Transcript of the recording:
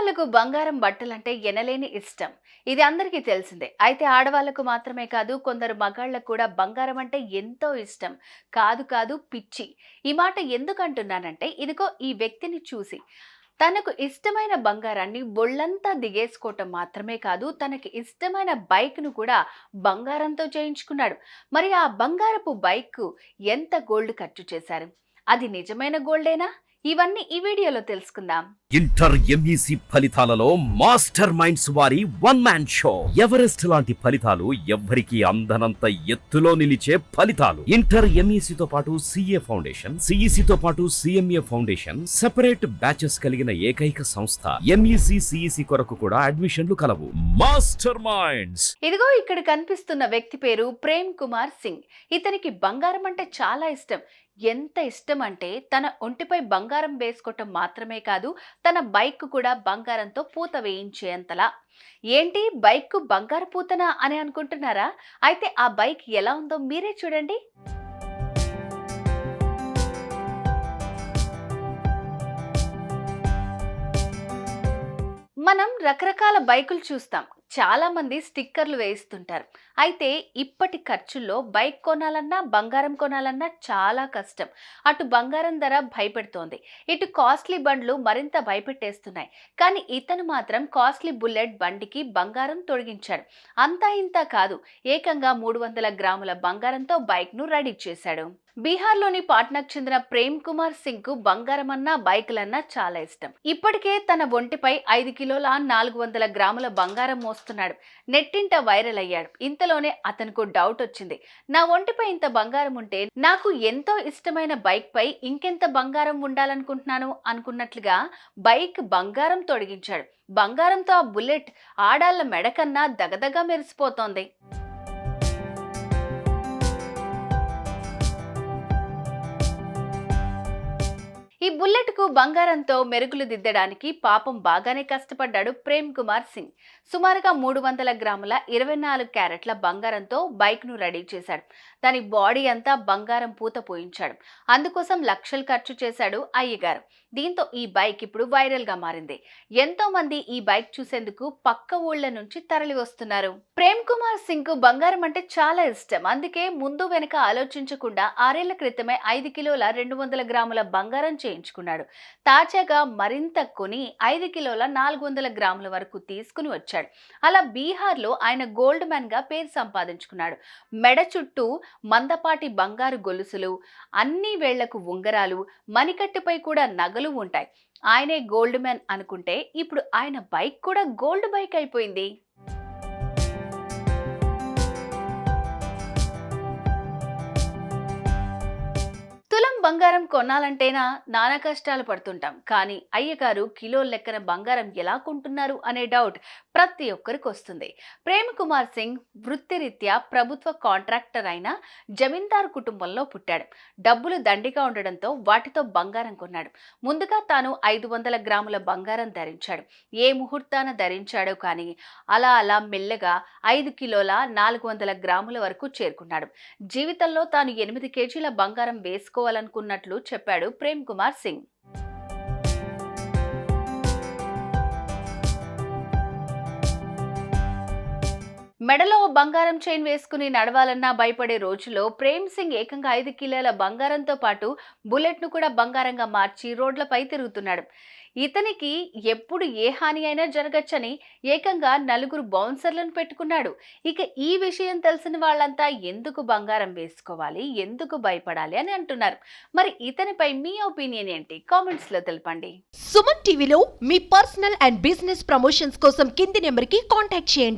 మగవాళ్ళకు బంగారం బట్టలంటే ఎనలేని ఇష్టం. ఇది అందరికీ తెలిసిందే. అయితే ఆడవాళ్ళకు మాత్రమే కాదు కొందరు మగాళ్ళకు కూడా బంగారం అంటే ఎంతో ఇష్టం. కాదు కాదు పిచ్చి. ఈ మాట ఎందుకంటున్నానంటే ఇదిగో ఈ వ్యక్తిని చూసి. తనకు ఇష్టమైన బంగారాన్ని బొళ్ళంతా దిగేసుకోవటం మాత్రమే కాదు తనకి ఇష్టమైన బైక్ను కూడా బంగారంతో చేయించుకున్నాడు. మరి ఆ బంగారపు బైక్ ఎంత గోల్డ్ ఖర్చు చేశారు? అది నిజమైన గోల్డేనా? ఇవన్నీ ఈ వీడియోలో తెలుసుకుందాం. ఇంటర్ ఎంఈసి ఫలితాలలో Master Minds one man show show. Everest లాంటి ఫలితాలు ఎవ్వరికి అందనంత ఎత్తులో నిలిచే ఫలితాలు. ఇంటర్ ఎంఈసి తో పాటు సిఏ ఫౌండేషన్ సిఈసి తో పాటు సిఎంఏ ఫౌండేషన్ సెపరేట్ బ్యాచెస్ కలిగిన ఏకైక సంస్థ. ఎంఈసి సిఈసి కొరకు కూడా అడ్మిషన్లు కలవు. Master Minds! ఇదిగో ఇక్కడ కనిపిస్తున్న వ్యక్తి పేరు ప్రేమ్ కుమార్ సింగ్. ఇతనికి బంగారం అంటే చాలా ఇష్టం. ఎంత ఇష్టం అంటే తన ఒంటిపై బంగారం వేసుకోవటం మాత్రమే కాదు తన బైక్ కూడా బంగారంతో పూత వేయించేంతలా. ఏంటి? బైక్ బంగారు పూతనా అని అనుకుంటున్నారా? అయితే ఆ బైక్ ఎలా ఉందో మీరే చూడండి. మనం రకరకాల బైకులు చూస్తాం. చాలామంది స్టిక్కర్లు వేయిస్తుంటారు. అయితే ఇప్పటి ఖర్చుల్లో బైక్ కొనాలన్నా బంగారం కొనాలన్నా చాలా కష్టం. అటు బంగారం ధర భయపెడుతోంది. ఇటు కాస్ట్లీ బండ్లు మరింత భయపెట్టేస్తున్నాయి. కానీ ఇతను మాత్రం కాస్ట్లీ బుల్లెట్ బండికి బంగారం తొడిగించాడు. అంతా ఇంత కాదు. ఏకంగా మూడు వందల గ్రాముల బంగారంతో బైక్ను రెడీ చేశాడు. బీహార్లోని పాట్నాకు చెందిన ప్రేమ్ కుమార్ సింగ్కు బంగారం అన్నా బైకులన్నా చాలా ఇష్టం. ఇప్పటికే తన ఒంటిపై ఐదు కిలోల నాలుగు వందల గ్రాముల బంగారం మోస్తున్నాడు నెట్టింట వైరల్ అయ్యాడు. ఇంతలోనే అతనికి డౌట్ వచ్చింది. నా ఒంటిపై ఇంత బంగారం ఉంటే నాకు ఎంతో ఇష్టమైన బైక్ పై ఇంకెంత బంగారం ఉండాలనుకుంటున్నాను? అనుకున్నట్లుగా బైక్ బంగారం తొడిగించాడు. బంగారంతో ఆ బుల్లెట్ ఆడాళ్ళ మెడకన్నా దగదగా మెరిసిపోతోంది. ఈ బుల్లెట్కు బంగారంతో మెరుగులు దిద్దడానికి పాపం బాగానే కష్టపడ్డాడు ప్రేమ్ కుమార్ సింగ్. సుమారుగా మూడు వందల గ్రాముల ఇరవై నాలుగు క్యారెట్ల బంగారంతో బైక్ను రెడీ చేశాడు. దాని బాడీ అంతా బంగారం పూత పోయించాడు. అందుకోసం లక్షలు ఖర్చు చేశాడు అయ్యగారు. దీంతో ఈ బైక్ ఇప్పుడు వైరల్గా మారింది. ఎంతో మంది ఈ బైక్ చూసేందుకు పక్క ఊళ్ళ నుంచి తరలి వస్తున్నారు. ప్రేమ్ కుమార్ సింగ్కు బంగారం అంటే చాలా ఇష్టం. అందుకే ముందు వెనక ఆలోచించకుండా ఆరేళ్ళ క్రితమే ఐదు కిలోల రెండు వందల గ్రాముల బంగారం నిర్ణయించుకున్నాడు తాజాగా మరింత కొని ఐదు కిలోల నాలుగు వందల గ్రాముల వరకు తీసుకుని వచ్చాడు. అలా బీహార్లో ఆయన గోల్డ్ మ్యాన్గా పేరు సంపాదించుకున్నాడు. మెడ చుట్టూ మందపాటి బంగారు గొలుసులు అన్ని వేళ్ళకు ఉంగరాలు మణికట్టుపై కూడా నగలు ఉంటాయి. ఆయనే గోల్డ్ మ్యాన్ అనుకుంటే ఇప్పుడు ఆయన బైక్ కూడా గోల్డ్ బైక్ అయిపోయింది. తులం బంగారం కొనాలంటేనా నానా కష్టాలు పడుతుంటాం. కానీ అయ్యగారు కిలో లెక్కన బంగారం ఎలా కొంటున్నారు అనే డౌట్ ప్రతి ఒక్కరికి వస్తుంది. ప్రేమ్ కుమార్ సింగ్ వృత్తిరీత్యా ప్రభుత్వ కాంట్రాక్టర్ అయిన జమీందార్ కుటుంబంలో పుట్టాడు. డబ్బులు దండిగా ఉండడంతో వాటితో బంగారం కొన్నాడు. ముందుగా తాను ఐదు వందల గ్రాముల బంగారం ధరించాడు. ఏ ముహూర్తాన ధరించాడో కానీ అలా అలా మెల్లగా ఐదు కిలోల నాలుగు వందల గ్రాముల వరకు చేరుకున్నాడు. జీవితంలో తాను ఎనిమిది కేజీల బంగారం చేస్తున్నట్లు చెప్పాడు ప్రేమ్ కుమార్ సింగ్. మెడలో బంగారం చైన్ వేసుకుని నడవాలన్నా భయపడే రోజుల్లో ప్రేమ్ సింగ్ ఏకంగా ఐదు కిలోల బంగారంతో పాటు బుల్లెట్ను కూడా బంగారంగా మార్చి రోడ్లపై తిరుగుతున్నాడు. ఇతనికి ఎప్పుడు ఏ హాని అయినా జరగచ్చని ఏకంగా నలుగురు బౌన్సర్లను పెట్టుకున్నాడు. ఇక ఈ విషయం తెలిసిన వాళ్ళంతా ఎందుకు బంగారం వేసుకోవాలి ఎందుకు భయపడాలి అని అంటున్నారు. మరి ఇతనిపై మీ ఒపీనియన్ ఏంటి? కామెంట్స్లో తెలపండి. సుమన్ టీవీలో మీ పర్సనల్ అండ్ బిజినెస్ ప్రమోషన్స్ కోసం కింది నెంబర్కి కాంటాక్ట్ చేయండి.